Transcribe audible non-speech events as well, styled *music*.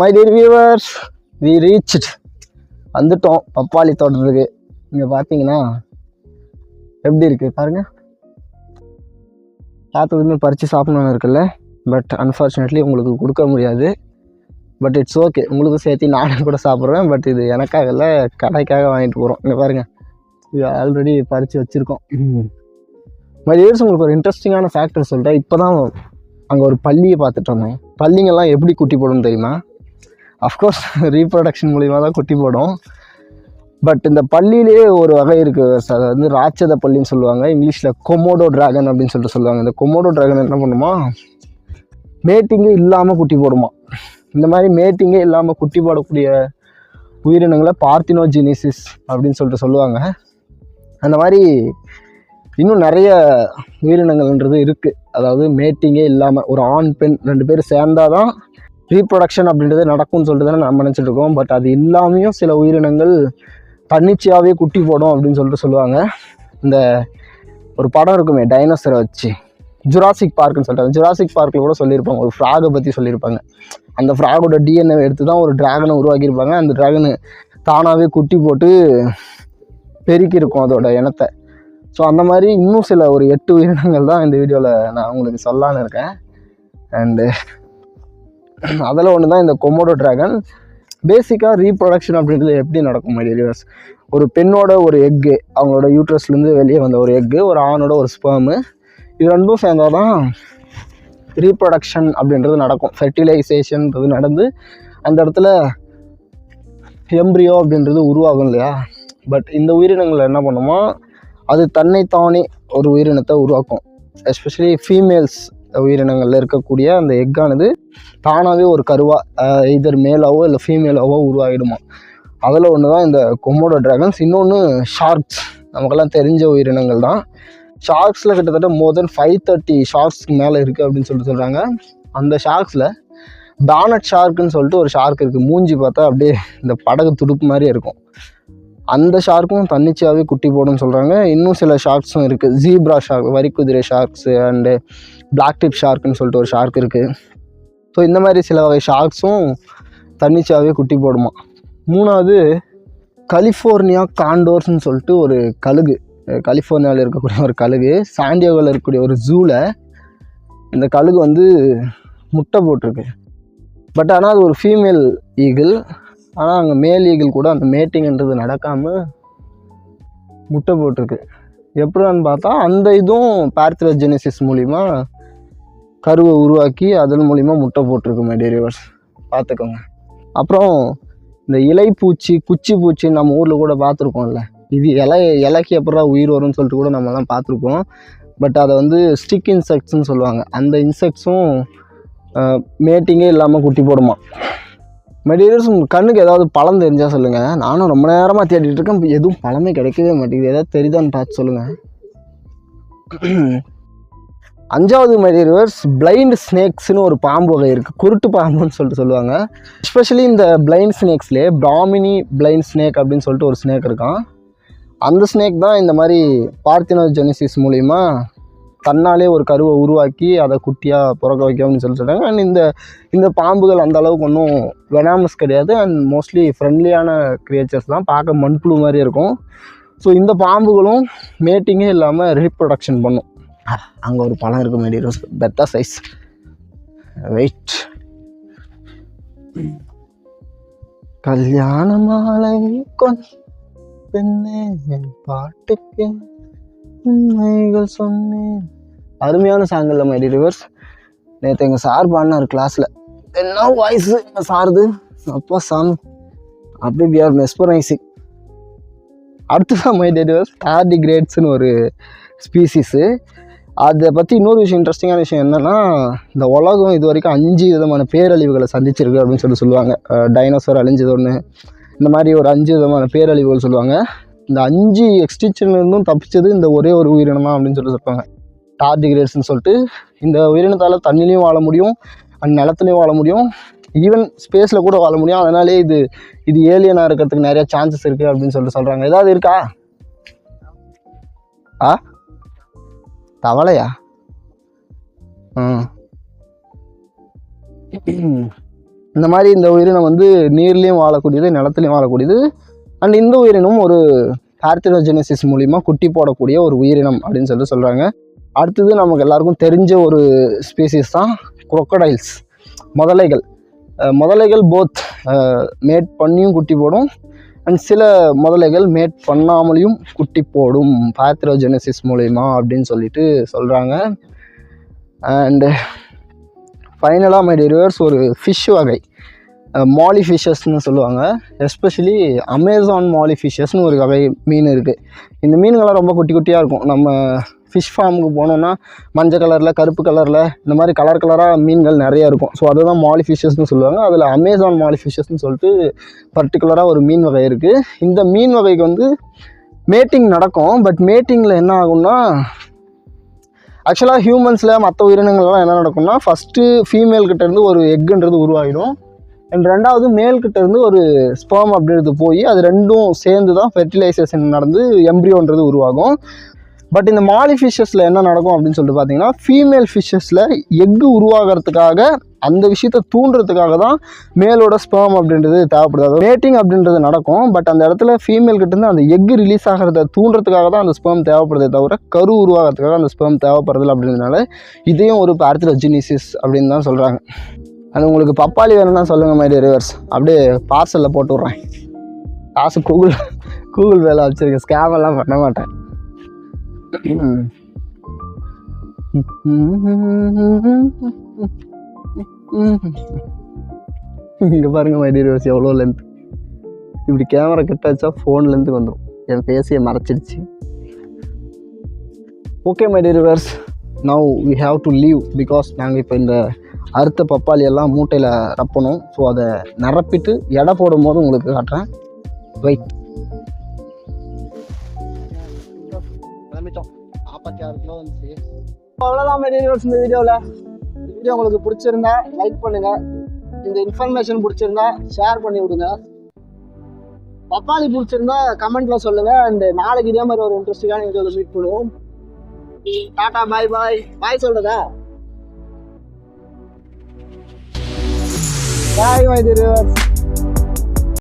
My dear viewers we reach வந்துட்டோம். பப்பாளி தோட்டத்துக்கு இங்கே பார்த்தீங்கன்னா எப்படி இருக்குது பாருங்கள் பார்த்ததுமே பறித்து சாப்பிடணும்னு இருக்குல்ல. பட் அன்ஃபார்ச்சுனேட்லி உங்களுக்கு கொடுக்க முடியாது. பட் இட்ஸ் ஓகே உங்களுக்கும் சேர்த்து நானும் கூட சாப்பிட்றேன். பட் இது எனக்காக இல்லை கடைக்காக வாங்கிட்டு போகிறோம் இங்கே பாருங்கள் இது ஆல்ரெடி பறித்து வச்சுருக்கோம். மை டியர்ஸ் உங்களுக்கு ஒரு இன்ட்ரெஸ்டிங்கான ஃபேக்டர் சொல்லிட்டேன் இப்போ தான் அங்கே ஒரு பள்ளியை பார்த்துட்டு வந்தேன். பள்ளிங்கெல்லாம் எப்படி குட்டி போடும் தெரியுமா? அஃப்கோர்ஸ் ரீப்ரொடக்ஷன் மூலிமா தான் குட்டி போடும். பட் இந்த பள்ளியிலேயே ஒரு வகை இருக்குது அது வந்து ராட்சத பள்ளின்னு சொல்லுவாங்க. இங்கிலீஷில் கொமோடோ டிராகன் அப்படின்னு சொல்லிட்டு சொல்லுவாங்க. இந்த கொமோடோ டிராகன் என்ன பண்ணுமா? மேட்டிங்கே இல்லாமல் குட்டி போடுமா? இந்த மாதிரி மேட்டிங்கே இல்லாமல் குட்டி போடக்கூடிய உயிரினங்களை பார்த்தினோஜினிசிஸ் அப்படின்னு சொல்லிட்டு சொல்லுவாங்க. அந்த மாதிரி இன்னும் நிறைய உயிரினங்கள்ன்றது இருக்குது அதாவது மேட்டிங்கே இல்லாமல் ஒரு ஆண் பெண் ரெண்டு பேரும் சேர்ந்தாதான் ரீப்ரொடக்ஷன் அப்படின்றது நடக்கும்னு சொல்லிட்டு தானே நம்ம நினச்சிட்டு இருக்கோம். பட் அது இல்லாமையும் சில உயிரினங்கள் தன்னிச்சையாகவே குட்டி போடும் அப்படின்னு சொல்லிட்டு சொல்லுவாங்க. இந்த ஒரு படம் இருக்குமே டைனோசரை வச்சு. ஜுராசிக் பார்க்குன்னு சொல்லிட்டு ஜுராசிக் பார்க்கில் கூட சொல்லியிருப்பாங்க. ஒரு ஃப்ராகை பற்றி சொல்லியிருப்பாங்க. அந்த ஃப்ராகோட டிஎன்ஏ எடுத்து தான் ஒரு டிராகனை உருவாக்கியிருப்பாங்க. அந்த ட்ராகனு தானாகவே குட்டி போட்டு பெருக்கியிருக்கும் அதோட இனத்தை. ஸோ அந்த மாதிரி இன்னும் சில ஒரு எட்டு உயிரினங்கள் தான் இந்த வீடியோவில் நான் உங்களுக்கு சொல்லலான்னு இருக்கேன். அண்டு அதில் ஒன்று தான் இந்த கொமோடோ டிராகன் பேசிக்காக ரீப்ரொடக்ஷன் அப்படின்றது எப்படி நடக்கும் மைடியர்ஸ் ஒரு பெண்ணோட ஒரு எக்கு அவங்களோட யூட்ரஸ்லேருந்து வெளியே வந்த ஒரு எக்கு ஒரு ஆணோட ஒரு ஸ்பேமு இது ரெண்டும் சேர்ந்தால் தான் ரீப்ரொடக்ஷன் அப்படின்றது நடக்கும். ஃபெர்டிலைசேஷன்ன்றது நடந்து அந்த இடத்துல எம்ப்ரியோ அப்படின்றது உருவாகும் இல்லையா? பட் இந்த உயிரினங்களை என்ன பண்ணுமா? அது தன்னைத்தானே ஒரு உயிரினத்தை உருவாக்கும். எஸ்பெஷலி ஃபீமேல்ஸ் உயிரினங்களில் இருக்கக்கூடிய அந்த எக்கானது தானாகவே ஒரு கருவாக இதர் மேலாவோ இல்லை ஃபீமேலாவோ உருவாகிடுமா. அதில் ஒன்று தான் இந்த கொமோடோ ட்ராகன்ஸ் இன்னொன்று ஷார்க்ஸ் நமக்கெல்லாம் தெரிஞ்ச உயிரினங்கள் தான். ஷார்க்ஸில் கிட்டத்தட்ட மோர் தென் ஃபைவ் தேர்ட்டி ஷார்க்ஸ்க்கு மேலே இருக்குது அப்படின்னு சொல்லிட்டு சொல்கிறாங்க அந்த ஷார்க்ஸில் டானட் ஷார்க்குன்னு சொல்லிட்டு ஒரு ஷார்க் இருக்குது மூஞ்சி பார்த்தா அப்படியே இந்த படகு துடுப்பு மாதிரி இருக்கும். அந்த ஷார்க்கும் தன்னிச்சையாகவே குட்டி போடும்னு சொல்கிறாங்க இன்னும் சில ஷார்க்ஸும் இருக்குது ஜீப்ரா ஷார்க் வரிக்குதிரை ஷார்க்ஸு அண்டு பிளாக் டிப் ஷார்க்குன்னு சொல்லிட்டு ஒரு ஷார்க் இருக்குது ஸோ இந்த மாதிரி சில வகை ஷார்க்ஸும் தன்னிச்சையாகவே குட்டி போடுமா. மூணாவது கலிஃபோர்னியா காண்டோர்ஸ்னு சொல்லிட்டு ஒரு கழுகு. கலிஃபோர்னியாவில் இருக்கக்கூடிய ஒரு கழுகு. சாண்டியோவில் இருக்கக்கூடிய ஒரு ஜூவில் இந்த கழுகு வந்து முட்டை போட்டிருக்கு. பட் ஆனால் அது ஒரு ஃபீமேல் ஈகிள் ஆனால் அங்கே மேல் ஈகிள் கூட அந்த மேட்டிங்கன்றது நடக்காமல் முட்டை போட்டிருக்கு. எப்படின்னு பார்த்தா அந்த இதுவும் பேர்த்ரோஜெனிசிஸ் மூலிமா கருவை உருவாக்கி அதன் மூலிமா முட்டை போட்டிருக்கு மெடீரியல்ஸ் பார்த்துக்கோங்க. அப்புறம் இந்த இலைப்பூச்சி குச்சி பூச்சி நம்ம ஊரில் கூட பார்த்துருக்கோம்ல இது இலை இலைக்கு எப்படா உயிர் வரும்னு சொல்லிட்டு கூட நம்மலாம் பார்த்துருக்கோம் பட் அதை வந்து ஸ்டிக் இன்செக்ட்ஸ்னு சொல்லுவாங்க. அந்த இன்செக்ட்ஸும் மேட்டிங்கே இல்லாமல் குட்டி போடுமா? மெட்டீரியல்ஸ் உங்கள் கண்ணுக்கு ஏதாவது பழம் தெரிஞ்சால் சொல்லுங்கள் நானும் ரொம்ப நேரமாக தேடிட்டு இருக்கேன். எதுவும் பழமே கிடைக்கவே மாட்டேங்குது. ஏதாவது தெரியுதான்னு பார்த்து சொல்லுங்கள் *clears throat* அஞ்சாவது மெட்டீரியல்ஸ் பிளைண்ட் ஸ்னேக்ஸ்னு ஒரு பாம்பு வகை இருக்குது குருட்டு பாம்புன்னு சொல்லிட்டு சொல்லுவாங்க. எஸ்பெஷலி இந்த பிளைண்ட் ஸ்னேக்ஸ்லேயே பிராமினி பிளைண்ட் ஸ்னேக் அப்படின்னு சொல்லிட்டு ஒரு ஸ்னேக் இருக்கான். அந்த ஸ்னேக் தான் இந்த மாதிரி பார்த்தினோ ஜெனிசிஸ் மூலிமா தன்னாலே ஒரு கருவை உருவாக்கி அதை குட்டியாக பிறக்க வைக்கணும்னு சொல்லி சொல்கிறாங்க அண்ட் இந்த இந்த பாம்புகள் அந்த அளவுக்கு ஒன்றும் வெனாமஸ் கிடையாது. அண்ட் மோஸ்ட்லி ஃப்ரெண்ட்லியான க்ரியேச்சர்ஸ் தான். பார்க்க மண்புழு மாதிரி இருக்கும். ஸோ இந்த பாம்புகளும் மேட்டிங்கே இல்லாமல் ரீப்ரொடக்ஷன் பண்ணும். அங்கே ஒரு பழம் இருக்கு மேடி பெத்தா சைஸ் வெயிட் கல்யாண மாலை கொன் பெண்ணே என் பாட்டுக்கு. உண்மைகள் சொன்னேன். அருமையான சாங்கில் மை ரிவர்ஸ் நேற்று எங்கள் சார் பாடினார் கிளாஸில் என்ன வாய்ஸு எங்கள் சாருது அப்பா சாமி அப்படியே வி ஆர் மெஸ்பரைசிங் அடுத்ததான் மை டெடிவர்ஸ் டார்டிகிரேட்ஸ்னு ஒரு ஸ்பீசிஸு அதை பற்றி இன்னொரு விஷயம் இன்ட்ரெஸ்டிங்கான விஷயம் என்னென்னா இந்த உலகம் இது வரைக்கும் அஞ்சு விதமான பேரழிவுகளை சந்திச்சிருக்கு அப்படின்னு சொல்லி சொல்லுவாங்க. டைனோசர் அழிஞ்சது ஒன்று இந்த மாதிரி ஒரு அஞ்சு விதமான பேரழிவுகள் சொல்லுவாங்க. இந்த அஞ்சு எக்ஸ்டிங்ஷன்லேருந்தும் தப்பிச்சது இந்த ஒரே ஒரு உயிரினம் தான் அப்படின்னு சொல்லி சொல்லுவாங்க டார்டிகிரேட்ஸ்னு சொல்லிட்டு இந்த உயிரினத்தால் தண்ணிலையும் வாழ முடியும் அண்ட் நிலத்துலையும் வாழ முடியும். ஈவன் ஸ்பேஸில் கூட வாழ முடியும். அதனாலே இது இது ஏலியனாக இருக்கிறதுக்கு நிறையா சான்சஸ் இருக்குது அப்படின்னு சொல்லிட்டு சொல்கிறாங்க ஏதாவது இருக்கா? ஆ? தவளையா? இந்த மாதிரி இந்த உயிரினம் வந்து நீர்லேயும் வாழக்கூடியது நிலத்துலையும் வாழக்கூடியது. அண்ட் இந்த உயிரினம் ஒரு பார்த்தினோஜெனசிஸ் மூலிமா குட்டி போடக்கூடிய ஒரு உயிரினம் அப்படின்னு சொல்லிட்டு சொல்கிறாங்க அடுத்தது நமக்கு எல்லாருக்கும் தெரிஞ்ச ஒரு ஸ்பீசிஸ் தான் குரொக்கடைல்ஸ் முதலைகள். முதலைகள் போத் மேட் பண்ணியும் குட்டி போடும் அண்ட் சில முதலைகள் மேட் பண்ணாமலையும் குட்டி போடும் பார்த்திரோஜெனசிஸ் மூலிமா அப்படின்னு சொல்லிட்டு சொல்கிறாங்க அண்டு ஃபைனலாக மை டிரைவர்ஸ் ஒரு ஃபிஷ் வகை. மாலி ஃபிஷஸ்னு சொல்லுவாங்க. எஸ்பெஷலி அமேசான் மாலி ஃபிஷஸ்னு ஒரு வகை மீன் இருக்குது இந்த மீன்கள்லாம் ரொம்ப குட்டி குட்டியாக இருக்கும். நம்ம ஃபிஷ் ஃபார்முக்கு போனோம்னா மஞ்சள் கலரில் கருப்பு கலரில் இந்த மாதிரி கலர் கலராக மீன்கள் நிறையா இருக்கும். ஸோ அதுதான் மாலி ஃபிஷஸ்னு சொல்லுவாங்க. அதில் அமேசான் மாலி ஃபிஷஸ்னு சொல்லிட்டு பர்டிகுலராக ஒரு மீன் வகை இருக்குது இந்த மீன் வகைக்கு வந்து மேட்டிங் நடக்கும். பட் மேட்டிங்கில் என்ன ஆகும்னா ஆக்சுவலாக ஹியூமன்ஸில் மற்ற உயிரினங்கள்லாம் என்ன நடக்கும்னா ஃபஸ்ட்டு ஃபீமேல்கிட்டேருந்து ஒரு எக்குன்றது உருவாகிடும் ரெண்டாவது மேல்கிட்ட இருந்து ஒரு ஸ்பெர்ம் அப்படின்றது போய் அது ரெண்டும் சேர்ந்து தான் ஃபெர்டிலைசேஷன் நடந்து எம்ப்ரியோன்றது உருவாகும். பட் இந்த மாலி ஃபிஷஸில் என்ன நடக்கும் அப்படின்னு சொல்லிட்டு பார்த்தீங்கன்னா ஃபீமேல் ஃபிஷஸில் எக்கு உருவாகிறதுக்காக அந்த விஷயத்தை தூண்டுறதுக்காக தான் மேலோட ஸ்பெர்ம் அப்படின்றது தேவைப்படுது. அதாவது மேட்டிங் அப்படின்றது நடக்கும் பட் அந்த இடத்துல ஃபீமேல் கிட்டேருந்து அந்த எக்கு ரிலீஸ் ஆகிறத தூண்டுறதுக்காக தான் அந்த ஸ்பெர்ம் தேவைப்படுதே தவிர கரு உருவாகிறதுக்காக அந்த ஸ்பெர்ம் தேவைப்படுறதில்ல அப்படின்றதுனால இதையும் ஒரு பார்த்திலஜினிசிஸ் அப்படின்னு தான் சொல்கிறாங்க அது உங்களுக்கு பப்பாளி வேணும்னா சொல்லுங்கள் மாதிரி ரிவர்ஸ் அப்படியே பார்சலில் போட்டு விட்றேன். காசு கூகுள் கூகுள் வேலை வச்சுருக்கேன் ஸ்கேமெல்லாம் பண்ண மாட்டேன். இங்கே பாருங்க மை ரிவர்ஸ் எவ்வளோ லென்த் இப்படி கேமரா கிட்ட வச்சா ஃபோன் லென்த்துக்கு வந்துடும் என் ஃபேஸையை மறைச்சிடுச்சு. Okay my rivers now we have to leave because நாங்கள் இப்போ இந்த அறுத்த பப்பாளி எல்லாம் மூட்டையில் ரப்பணும் ஸோ அதை நிரப்பிட்டு எடை போடும் போது உங்களுக்கு காட்டுறேன். வெயிட் நாற்பத்தி ஆறு கிலோ வந்துச்சு அவ்வளோதான் மெட்டீரியல்ஸ் இந்த வீடியோவில் இந்த வீடியோ உங்களுக்கு பிடிச்சிருந்தா லைக் பண்ணுங்கள் இந்த இன்ஃபர்மேஷன் பிடிச்சிருந்தா ஷேர் பண்ணி விடுங்க. பப்பாளி பிடிச்சிருந்தா கமெண்ட்ல சொல்லுங்க. அண்ட் நாளைக்கு இதே மாதிரி ஒரு இன்ட்ரெஸ்டிங்கான வீடியோவில் மீட் பண்ணுவோம். டாடா பாய் பாய் பாய் சொல்றதா பாய் மை டியர்